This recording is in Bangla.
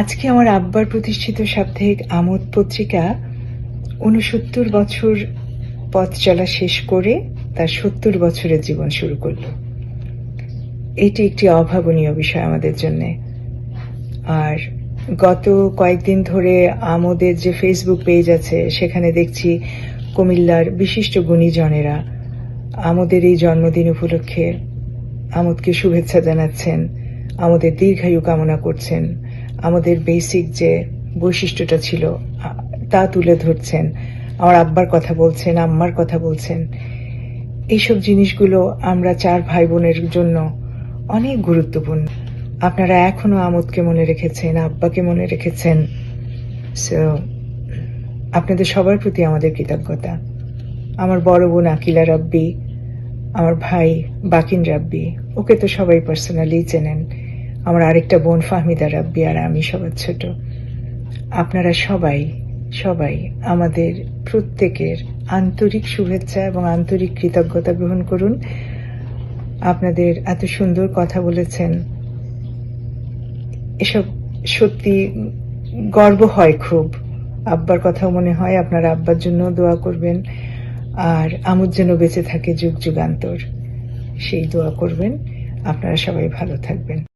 আজকে আমার আব্বার প্রতিষ্ঠিত সাপ্তাহিক আমোদ পত্রিকা উনসত্তর বছর পথ চলা শেষ করে তার সত্তর বছরের জীবন শুরু করল। এটি একটি অভাবনীয় বিষয় আমাদের জন্য। আর গত কয়েকদিন ধরে আমোদের যে ফেসবুক পেজ আছে, সেখানে দেখছি কুমিল্লার বিশিষ্ট গুণীজনেরা আমোদের এই জন্মদিন উপলক্ষে আমোদকে শুভেচ্ছা জানাচ্ছেন, আমাদের দীর্ঘায়ু কামনা করছেন। আমাদের বেসিক যে বৈশিষ্ট্যটা ছিল তা তুলে ধরছেন। আমার আব্বার কথা বলছেন, আম্মার কথা বলছেন। এইসব জিনিসগুলো আমরা চার ভাই বোনের জন্য অনেক গুরুত্বপূর্ণ। আপনারা এখনও আমোদকে মনে রেখেছেন, আব্বাকে মনে রেখেছেন। সো আপনাদের সবার প্রতি আমাদের কৃতজ্ঞতা। আমার বড় বোন আকিলা রাব্বি, আমার ভাই বাকিন রাব্বি, ওকে তো সবাই পার্সোনালি চেনেন। আমার আরেকটা বোন ফাহমিদা রাব্বি আর আমি সবার ছোট। আপনারা সবাই সবাই আমাদের প্রত্যেকের আন্তরিক শুভেচ্ছা এবং আন্তরিক কৃতজ্ঞতা গ্রহণ করুন। আপনাদের এত সুন্দর কথা বলেছেন। এসব সত্যি গর্ব হয় খুব। আব্বার কথাও মনে হয়, আপনারা আব্বার জন্য দোয়া করবেন। আর আমুর যেন বেঁচে থাকে যুগ যুগান্তর, সেই দোয়া করবেন। আপনারা সবাই ভালো থাকবেন।